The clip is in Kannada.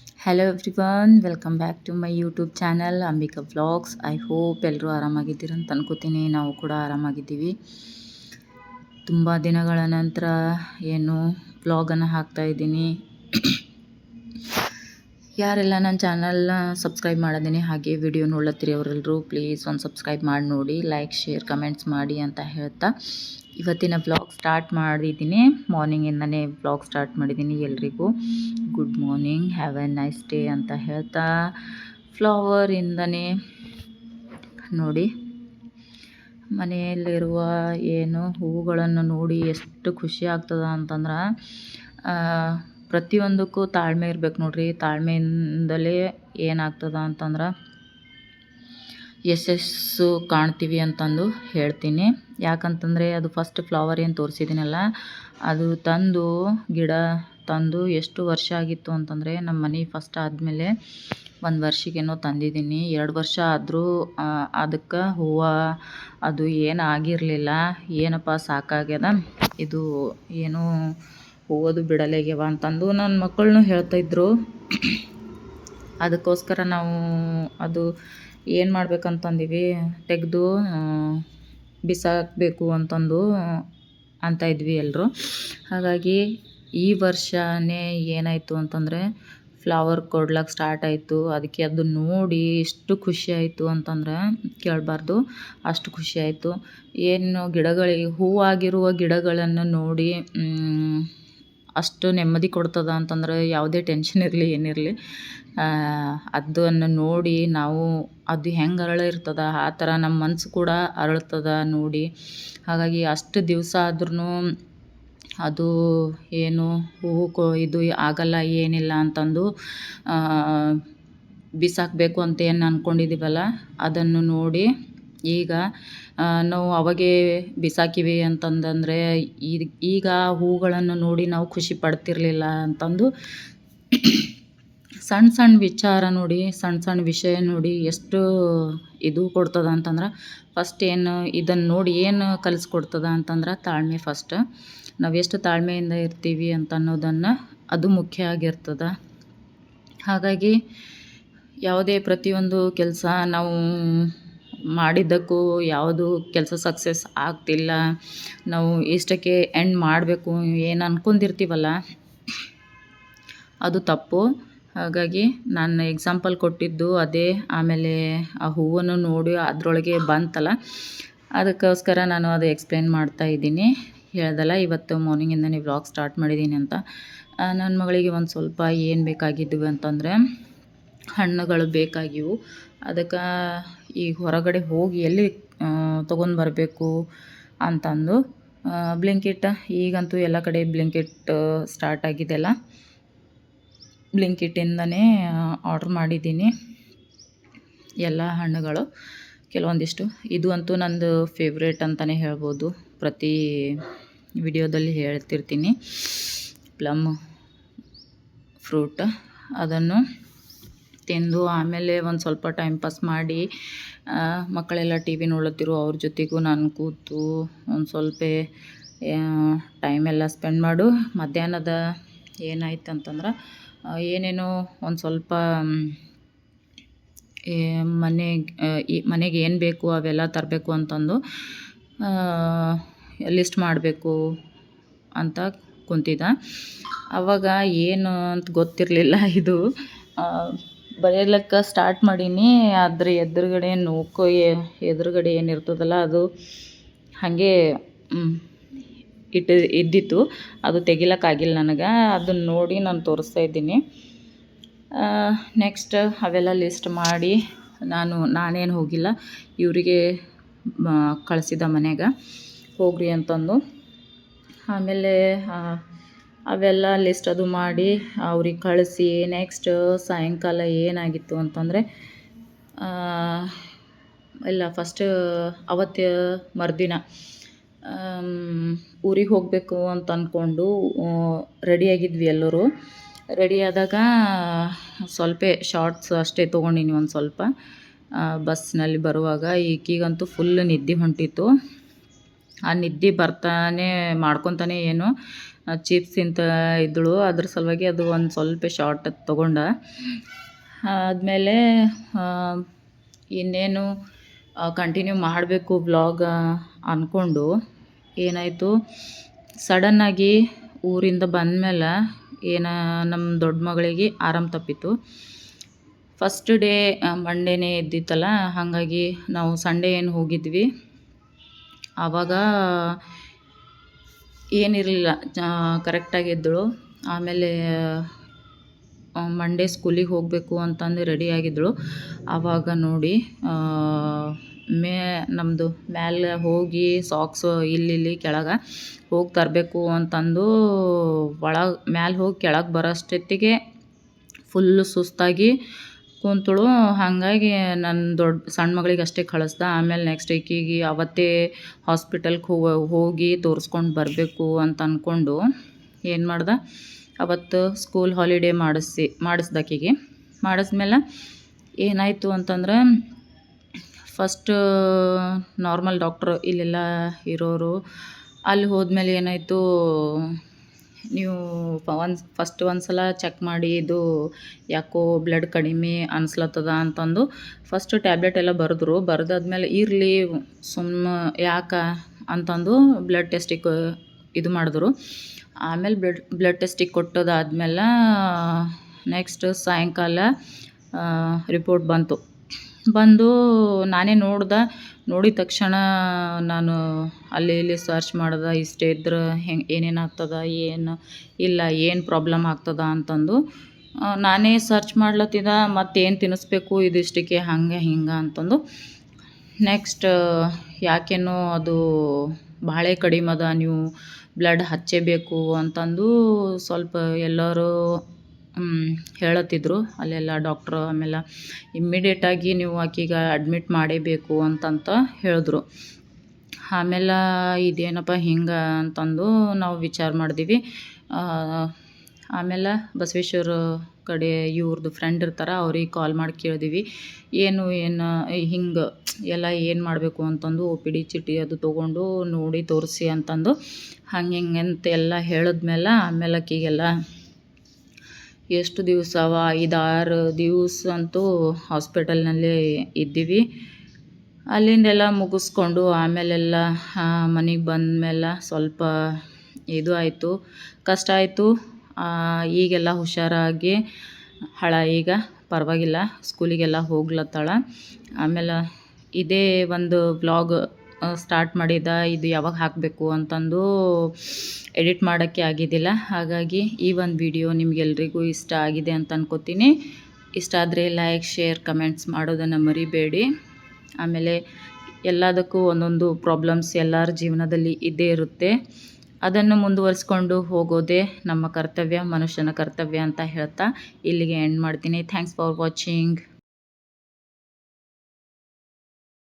Hello everyone welcome back to my YouTube channel Ambika vlogs I hope ಎಲ್ಲರೂ ಆರಾಮಾಗಿದ್ದೀರ ಅಂತ ಅನ್ಕೋತೀನಿ. ನಾವು ಕೂಡ ಆರಾಮಾಗಿದ್ದೀವಿ. ತುಂಬ ದಿನಗಳ ನಂತರ ಏನು ವ್ಲಾಗನ್ನು ಹಾಕ್ತಾ ಇದ್ದೀನಿ. ಯಾರೆಲ್ಲ ನನ್ನ ಚಾನಲ್ನ ಸಬ್ಸ್ಕ್ರೈಬ್ ಮಾಡಿದ್ದೀನಿ ಹಾಗೆ ವಿಡಿಯೋ ನೋಡ್ಲತ್ತೀರಿ ಅವರೆಲ್ಲರೂ ಪ್ಲೀಸ್ ಒಂದು ಸಬ್ಸ್ಕ್ರೈಬ್ ಮಾಡಿ ನೋಡಿ ಲೈಕ್ ಶೇರ್ ಕಮೆಂಟ್ಸ್ ಮಾಡಿ ಅಂತ ಹೇಳ್ತಾ ಇವತ್ತಿನ ಬ್ಲಾಗ್ ಸ್ಟಾರ್ಟ್ ಮಾಡಿದ್ದೀನಿ. ಮಾರ್ನಿಂಗಿಂದನೇ ಬ್ಲಾಗ್ ಸ್ಟಾರ್ಟ್ ಮಾಡಿದ್ದೀನಿ ಎಲ್ರಿಗೂ. Good morning have a nice day ಅಂತ ಹೇಳ್ತಾ ಫ್ಲವರಿಂದನೇ ನೋಡಿ, ಮನೆಯಲ್ಲಿರುವ ಏನು ಹೂಗಳನ್ನು ನೋಡಿ ಎಷ್ಟು ಖುಷಿ ಆಗ್ತದ ಅಂತಂದ್ರೆ ಪ್ರತಿಯೊಂದಕ್ಕೂ ತಾಳ್ಮೆ ಇರ್ಬೇಕು ನೋಡ್ರಿ. ತಾಳ್ಮೆಯಿಂದಲೇ ಏನಾಗ್ತದ ಅಂತಂದ್ರೆ ಯಶಸ್ಸು ಕಾಣ್ತೀವಿ ಅಂತಂದು ಹೇಳ್ತೀನಿ. ಯಾಕಂತಂದರೆ ಅದು ಫಸ್ಟ್ ಫ್ಲವರ್ ಏನು ತೋರಿಸಿದ್ದೀನಲ್ಲ ಅದು ತಂದು, ಗಿಡ ತಂದು ಎಷ್ಟು ವರ್ಷ ಆಗಿತ್ತು ಅಂತಂದರೆ ನಮ್ಮ ಮನೆ ಫಸ್ಟ್ ಆದಮೇಲೆ ಒಂದು ವರ್ಷಕ್ಕೇನೋ ತಂದಿದ್ದೀನಿ. ಎರಡು ವರ್ಷ ಆದರೂ ಅದಕ್ಕೆ ಹೂವು ಅದು ಏನು ಆಗಿರಲಿಲ್ಲ. ಏನಪ್ಪ ಸಾಕಾಗ್ಯದ? ಇದು ಏನೂ ಹೂವದು ಬಿಡಲೇಗ್ಯವ ಅಂತಂದು ನನ್ನ ಮಕ್ಕಳನ್ನೂ ಹೇಳ್ತಾಯಿದ್ರು ಅದಕ್ಕೋಸ್ಕರ ನಾವು ಅದು ಏನು ಮಾಡ್ಬೇಕಂತಂದೀವಿ, ತೆಗೆದು ಬಿಸಾಕಬೇಕು ಅಂತಂದು ಅಂತ ಇದ್ವಿ ಎಲ್ಲರೂ ಹಾಗಾಗಿ ಈ ವರ್ಷನೇ ಏನಾಯಿತು ಅಂತಂದರೆ ಫ್ಲವರ್ ಕೊಡ್ಲಕ್ಕೆ ಸ್ಟಾರ್ಟ್ ಆಯಿತು. ಅದಕ್ಕೆ ಅದು ನೋಡಿ ಎಷ್ಟು ಖುಷಿ ಆಯಿತು ಅಂತಂದ್ರೆ ಕೇಳಬಾರ್ದು, ಅಷ್ಟು ಖುಷಿ ಆಯಿತು. ಏನು ಗಿಡಗಳಿಗೆ ಹೂವಾಗಿರುವ ಗಿಡಗಳನ್ನು ನೋಡಿ ಅಷ್ಟು ನೆಮ್ಮದಿ ಕೊಡ್ತದೆ ಅಂತಂದ್ರೆ ಯಾವುದೇ ಟೆನ್ಷನ್ ಇರಲಿ, ಏನಿರಲಿ. ಅದನ್ನು ನೋಡಿ ನಾವು ಅದು ಹೆಂಗೆ ಅರಳಿರ್ತದೆ ಆ ಥರ ನಮ್ಮ ಮನಸ್ಸು ಕೂಡ ಅರಳ್ತದೆ ನೋಡಿ. ಹಾಗಾಗಿ ಅಷ್ಟು ದಿವಸ ಆದ್ರೂ ಅದು ಏನು ಹೂವು ಕೊ, ಇದು ಆಗಲ್ಲ, ಏನಿಲ್ಲ ಅಂತಂದು ಬಿಸಾಕಬೇಕು ಅಂತ ಏನು ಅಂದ್ಕೊಂಡಿದ್ದೀವಲ್ಲ ಅದನ್ನು ನೋಡಿ ಈಗ ನಾವು ಅವಾಗೇ ಬಿಸಾಕಿವಿ ಅಂತಂದಂದರೆ ಈಗ ಹೂಗಳನ್ನು ನೋಡಿ ನಾವು ಖುಷಿ ಪಡ್ತಿರಲಿಲ್ಲ ಅಂತಂದು ಸಣ್ಣ ಸಣ್ಣ ವಿಚಾರ ನೋಡಿ ಸಣ್ಣ ಸಣ್ಣ ವಿಷಯ ನೋಡಿ ಎಷ್ಟು ಇದು ಕೊಡ್ತದೆ ಅಂತಂದ್ರೆ ಫಸ್ಟ್ ಏನು ಇದನ್ನು ನೋಡಿ ಏನು ಕಲಿಸ್ಕೊಡ್ತದೆ ಅಂತಂದ್ರೆ ತಾಳ್ಮೆ ಫಸ್ಟ್ ನಾವು ಎಷ್ಟು ತಾಳ್ಮೆಯಿಂದ ಇರ್ತೀವಿ ಅಂತ ಅನ್ನೋದನ್ನು ಅದು ಮುಖ್ಯ ಆಗಿರ್ತದೆ. ಹಾಗಾಗಿ, ಯಾವುದೇ ಪ್ರತಿಯೊಂದು ಕೆಲಸ ನಾವು ಮಾಡಿದ್ದಕ್ಕೂ ಯಾವುದು ಕೆಲಸ ಸಕ್ಸಸ್ ಆಗ್ತಿಲ್ಲ. ನಾವು ಇಷ್ಟಕ್ಕೆ ಎಂಡ್ ಮಾಡಬೇಕು ಏನು ಅಂದ್ಕೊಂಡಿರ್ತೀವಲ್ಲ ಅದು ತಪ್ಪು. ಹಾಗಾಗಿ ನಾನು ಎಕ್ಸಾಂಪಲ್ ಕೊಟ್ಟಿದ್ದು ಅದೇ, ಆಮೇಲೆ ಆ ಹೂವನ್ನು ನೋಡಿ ಅದರೊಳಗೆ ಬಂತಲ್ಲ, ಅದಕ್ಕೋಸ್ಕರ ನಾನು ಅದು ಎಕ್ಸ್ಪ್ಲೇನ್ ಮಾಡ್ತಾ ಇದ್ದೀನಿ. ಹೇಳ್ದಲ್ಲ, ಇವತ್ತು ಮಾರ್ನಿಂಗಿಂದ ನೀವು ವ್ಲಾಗ್ ಸ್ಟಾರ್ಟ್ ಮಾಡಿದ್ದೀನಿ ಅಂತ. ನನ್ನ ಮಗಳಿಗೆ ಒಂದು ಸ್ವಲ್ಪ ಏನು ಬೇಕಾಗಿದ್ವು ಅಂತಂದರೆ, ಹಣ್ಣುಗಳು ಬೇಕಾಗಿವು. ಅದಕ್ಕೆ ಈಗ ಹೊರಗಡೆ ಹೋಗಿ ಎಲ್ಲಿ ತೊಗೊಂಡು ಬರಬೇಕು ಅಂತಂದು ಬ್ಲಿಂಕಿಟ್. ಈಗಂತೂ ಎಲ್ಲ ಕಡೆ ಬ್ಲಿಂಕಿಟ್ ಸ್ಟಾರ್ಟ್ ಆಗಿದೆಲ್ಲ ಬ್ಲಿಂಕಿಟ್ಟಿಂದನೇ ಆರ್ಡ್ರ್ ಮಾಡಿದ್ದೀನಿ. ಎಲ್ಲ ಹಣ್ಣುಗಳು. ಕೆಲವೊಂದಿಷ್ಟು. ಇದು ಅಂತೂ ನಂದು ಫೇವ್ರೇಟ್ ಅಂತಲೇ ಹೇಳ್ಬೋದು. ಪ್ರತಿ ವಿಡಿಯೋದಲ್ಲಿ ಹೇಳ್ತಿರ್ತೀನಿ. ಪ್ಲಮ್, ಫ್ರೂಟ್, ಅದನ್ನು ತಿಂದು ಆಮೇಲೆ ಒಂದು ಸ್ವಲ್ಪ ಟೈಮ್ ಪಾಸ್ ಮಾಡಿ ಮಕ್ಕಳೆಲ್ಲ ಟಿ ವಿ ನೋಡ್ಲತ್ತಿರು, ಅವ್ರ ಜೊತೆಗೂ ನಾನು ಕೂತು ಒಂದು ಸ್ವಲ್ಪ ಟೈಮೆಲ್ಲ ಸ್ಪೆಂಡ್ ಮಾಡು. ಮಧ್ಯಾಹ್ನದ ಏನಾಯ್ತು ಅಂತಂದ್ರೆ ಏನೇನೋ ಒಂದು ಸ್ವಲ್ಪ ಮನೆಗೆ ಮನೆಗೆ ಏನು ಬೇಕು ಅವೆಲ್ಲ ತರಬೇಕು ಅಂತಂದು ಲಿಸ್ಟ್ ಮಾಡಬೇಕು ಅಂತ ಕುಂತಿದ್ದ. ಅವಾಗ ಏನು ಅಂತ ಗೊತ್ತಿರಲಿಲ್ಲ ಇದು. ಬರೆಯಲಿಕ್ಕೆ ಸ್ಟಾರ್ಟ್ ಮಾಡೀನಿ. ಅದ್ರ ಎದುರುಗಡೆ ನೋಕು ಎದುರುಗಡೆ ಏನಿರ್ತದಲ್ಲ ಅದು ಹಾಗೆ ಇಟ್ಟು ಇದ್ದಿತ್ತು. ಅದು ತೆಗಿಲಕ್ಕಾಗಿಲ್ಲ ನನಗೆ. ಅದನ್ನ ನೋಡಿ ನಾನು ತೋರಿಸ್ತಾ ಇದ್ದೀನಿ. ನೆಕ್ಸ್ಟ್ ಅವೆಲ್ಲ ಲಿಸ್ಟ್ ಮಾಡಿ ನಾನು, ನಾನೇನು ಹೋಗಿಲ್ಲ. ಇವರಿಗೆ ಕಳಿಸಿದ ಮನೆಗೆ ಹೋಗ್ರಿ ಅಂತಂದು. ಆಮೇಲೆ ಅವೆಲ್ಲ ಲಿಸ್ಟ್ ಅದು ಮಾಡಿ ಅವ್ರಿಗೆ ಕಳಿಸಿ ನೆಕ್ಸ್ಟ್ ಸಾಯಂಕಾಲ ಏನಾಗಿತ್ತು ಅಂತಂದರೆ ಇಲ್ಲ ಫಸ್ಟ್ ಅವತ್ತು ಮರುದಿನ ಊರಿಗೆ ಹೋಗಬೇಕು ಅಂತ ಅಂದ್ಕೊಂಡು ರೆಡಿಯಾಗಿದ್ವಿ ಎಲ್ಲರೂ. ರೆಡಿಯಾದಾಗ ಸ್ವಲ್ಪ ಶಾರ್ಟ್ಸ್ ಅಷ್ಟೇ ತೊಗೊಂಡಿನಿ ಒಂದು ಸ್ವಲ್ಪ ಬಸ್ನಲ್ಲಿ ಬರುವಾಗ ಈಕಿಗಂತೂ ಫುಲ್ ನಿದ್ದೆ ಹೊಂಟಿತ್ತು. ಆ ನಿದ್ದೆ ಬರ್ತಾನೆ ಮಾಡ್ಕೊತಾನೆ ಏನು ಚಿಪ್ಸ್ ತಿಂತ ಇದ್ದಳು. ಅದ್ರ ಸಲುವಾಗಿ ಅದು ಒಂದು ಸ್ವಲ್ಪ ಶಾರ್ಟ್ ತೊಗೊಂಡ. ಆದಮೇಲೆ ಇನ್ನೇನು ಕಂಟಿನ್ಯೂ ಮಾಡಬೇಕು ಬ್ಲಾಗ್ ಅಂದ್ಕೊಂಡು ಏನಾಯಿತು ಸಡನ್ನಾಗಿ ಊರಿಂದ ಬಂದಮೇಲೆ ಏನ ನಮ್ಮ ದೊಡ್ಡ ಮಗಳಿಗೆ ಆರಾಮ ತಪ್ಪಿತು ಫಸ್ಟ್ ಡೇ ಮಂಡೇನೇ ಇದ್ದಿತ್ತಲ್ಲ ಹಾಗಾಗಿ ನಾವು ಸಂಡೇ ಏನು ಹೋಗಿದ್ವಿ. ಆವಾಗ ಏನಿರಲಿಲ್ಲ ಕರೆಕ್ಟಾಗಿ ಇದ್ದಳು ಆಮೇಲೆ ಮಂಡೇ ಸ್ಕೂಲಿಗೆ ಹೋಗಬೇಕು ಅಂತಂದು ರೆಡಿ ಆಗಿದ್ದಳು. ಆವಾಗ ನೋಡಿ ಮೇ ನಮ್ಮದು ಮ್ಯಾಲೆ ಹೋಗಿ ಸಾಕ್ಸು ಇಲ್ಲಿ ಇಲ್ಲಿ ಕೆಳಗೆ ಹೋಗಿ ತರಬೇಕು ಅಂತಂದು ಒಳಗೆ, ಮ್ಯಾಲೆ ಹೋಗಿ ಕೆಳಗೆ ಬರೋಷ್ಟೊತ್ತಿಗೆ ಫುಲ್ಲು ಸುಸ್ತಾಗಿ ಕುಂತಳು ಹಾಗಾಗಿ ನನ್ನ ದೊಡ್ಡ ಸಣ್ಣ ಮಗಳಿಗೆ ಅಷ್ಟೇ ಕಳಿಸ್ದೆ. ಆಮೇಲೆ ನೆಕ್ಸ್ಟ್ ಈಕಿಗೆ ಅವತ್ತೇ ಹಾಸ್ಪಿಟಲ್ಗೆ ಹೋಗ ಹೋಗಿ ತೋರಿಸ್ಕೊಂಡು ಬರಬೇಕು ಅಂತ ಅಂದ್ಕೊಂಡು ಏನು ಮಾಡ್ದೆ? ಅವತ್ತು ಸ್ಕೂಲ್ ಹಾಲಿಡೇ ಮಾಡಿಸಿ, ಮಾಡಿಸ್ದಾಕಿಗೆ. ಮಾಡಿಸ್ಮೇಲೆ ಏನಾಯಿತು ಅಂತಂದ್ರೆ ಫಸ್ಟ್ ನಾರ್ಮಲ್ ಡಾಕ್ಟ್ರು ಇಲ್ಲೆಲ್ಲ ಇರೋರು, ಅಲ್ಲಿ ಹೋದ್ಮೇಲೆ ಏನಾಯಿತು ನೀವು ಒಂದು ಫಸ್ಟ್ ಒಂದು ಸಲ ಚೆಕ್ ಮಾಡಿ ಇದು ಯಾಕೋ ಬ್ಲಡ್ ಕಡಿಮೆ ಅನಿಸ್ಲತ್ತದ ಅಂತಂದು ಫಸ್ಟ್ ಟ್ಯಾಬ್ಲೆಟ್ ಎಲ್ಲ ಬರೆದ್ರು. ಬರೆದಾದ್ಮೇಲೆ ಇರಲಿ ಸುಮ್ಮ ಯಾಕೆ ಅಂತಂದು ಬ್ಲಡ್ ಟೆಸ್ಟಿಗೆ ಇದು ಮಾಡಿದ್ರು. ಆಮೇಲೆ ಬ್ಲಡ್ ಬ್ಲಡ್ ಟೆಸ್ಟಿಗೆ ಕೊಟ್ಟದಾದ್ಮೇಲೆ ನೆಕ್ಸ್ಟ್ ಸಾಯಂಕಾಲ ರಿಪೋರ್ಟ್ ಬಂತು. ಬಂದು ನಾನೇ ನೋಡ್ದೆ, ನೋಡಿದ ತಕ್ಷಣ ನಾನು ಅಲ್ಲಿ ಇಲ್ಲಿ ಸರ್ಚ್ ಮಾಡ್ದೆ, ಇಷ್ಟೇ ಇದ್ರೆ ಹೆಂಗೆ, ಏನೇನು ಆಗ್ತದ, ಏನು ಇಲ್ಲ, ಏನು ಪ್ರಾಬ್ಲಮ್ ಆಗ್ತದ ಅಂತಂದು ನಾನೇ ಸರ್ಚ್ ಮಾಡ್ಲತ್ತಿದ್ದೆ ಮತ್ತೇನು ತಿನ್ನಿಸ್ಬೇಕು, ಇದಿಷ್ಟಕ್ಕೆ ಹಂಗೆ, ಹಿಂಗೆ ಅಂತಂದು. ನೆಕ್ಸ್ಟ್ ಯಾಕೇನೋ ಅದು ಭಾಳ ಕಡಿಮೆ ಅದ, ನೀವು ಬ್ಲಡ್ ಹಚ್ಚೇಬೇಕು ಅಂತಂದು ಸ್ವಲ್ಪ ಎಲ್ಲರೂ ಹೇಳತ್ತಿದ್ರು. ಅಲ್ಲೆಲ್ಲ ಡಾಕ್ಟ್ರು ಆಮೇಲೆ ಇಮ್ಮಿಡಿಯೇಟಾಗಿ ನೀವು ಆಕಿಗೆ ಅಡ್ಮಿಟ್ ಮಾಡೇಬೇಕು ಅಂತಂತ ಹೇಳಿದ್ರು. ಆಮೇಲೆ ಇದೇನಪ್ಪ ಹಿಂಗೆ ಅಂತಂದು ನಾವು ವಿಚಾರ ಮಾಡಿದ್ವಿ. ಆಮೇಲೆ ಬಸವೇಶ್ವರ ಕಡೆ ಇವ್ರದ್ದು ಫ್ರೆಂಡ್ ಇರ್ತಾರೆ, ಅವ್ರಿಗೆ ಕಾಲ್ ಮಾಡಿ ಕೇಳಿದ್ವಿ. ಏನು ಏನು, ಹಿಂಗೆ, ಎಲ್ಲ ಏನು ಮಾಡಬೇಕು ಅಂತಂದು ಒ ಪಿ ಡಿ ಚೀಟಿ ಅದು ತೊಗೊಂಡು ನೋಡಿ ತೋರಿಸಿ ಅಂತಂದು ಹಂಗೆ ಹಿಂಗೆ ಅಂತ ಎಲ್ಲ ಹೇಳಿದ್ಮೇಲೆ ಆಮೇಲೆ ಆಕಿಗೆಲ್ಲ ಎಷ್ಟು ದಿವಸ ಐದು ಆರು ದಿವಸ ಅಂತೂ ಹಾಸ್ಪಿಟಲ್ನಲ್ಲಿ ಇದ್ದೀವಿ. ಅಲ್ಲಿಂದೆಲ್ಲ ಮುಗಿಸ್ಕೊಂಡು ಆಮೇಲೆಲ್ಲ ಮನೆಗೆ ಬಂದಮೇಲೆ ಸ್ವಲ್ಪ ಇದು ಆಯಿತು. ಕಷ್ಟ ಆಯಿತು. ಈಗೆಲ್ಲ ಹುಷಾರಾಗಿ, ಹಳ ಈಗ, ಪರವಾಗಿಲ್ಲ. ಸ್ಕೂಲಿಗೆಲ್ಲ ಹೋಗ್ಲತ್ತಾಳ. ಆಮೇಲೆ ಇದೇ ಒಂದು ವ್ಲಾಗ್ ಸ್ಟಾರ್ಟ್ ಮಾಡಿದ, ಇದು ಯಾವಾಗ ಹಾಕಬೇಕು ಅಂತಂದು ಎಡಿಟ್ ಮಾಡೋಕ್ಕೆ ಆಗಿದ್ದಿಲ್ಲ ಹಾಗಾಗಿ ಈ ಒಂದು ವಿಡಿಯೋ ನಿಮಗೆಲ್ರಿಗೂ ಇಷ್ಟ ಆಗಿದೆ ಅಂತ ಅನ್ಕೋತೀನಿ. ಇಷ್ಟ ಆದರೆ ಲೈಕ್ ಶೇರ್ ಕಮೆಂಟ್ಸ್ ಮಾಡೋದನ್ನು ಮರಿಬೇಡಿ. ಆಮೇಲೆ ಎಲ್ಲದಕ್ಕೂ ಒಂದೊಂದು ಪ್ರಾಬ್ಲಮ್ಸ್ ಎಲ್ಲರ ಜೀವನದಲ್ಲಿ ಇದ್ದೇ ಇರುತ್ತೆ. ಅದನ್ನು ಮುಂದುವರಿಸ್ಕೊಂಡು ಹೋಗೋದೇ ನಮ್ಮ ಕರ್ತವ್ಯ, ಮನುಷ್ಯನ ಕರ್ತವ್ಯ ಅಂತ ಹೇಳ್ತಾ ಇಲ್ಲಿಗೆ ಎಂಡ್ ಮಾಡ್ತೀನಿ. Thanks for watching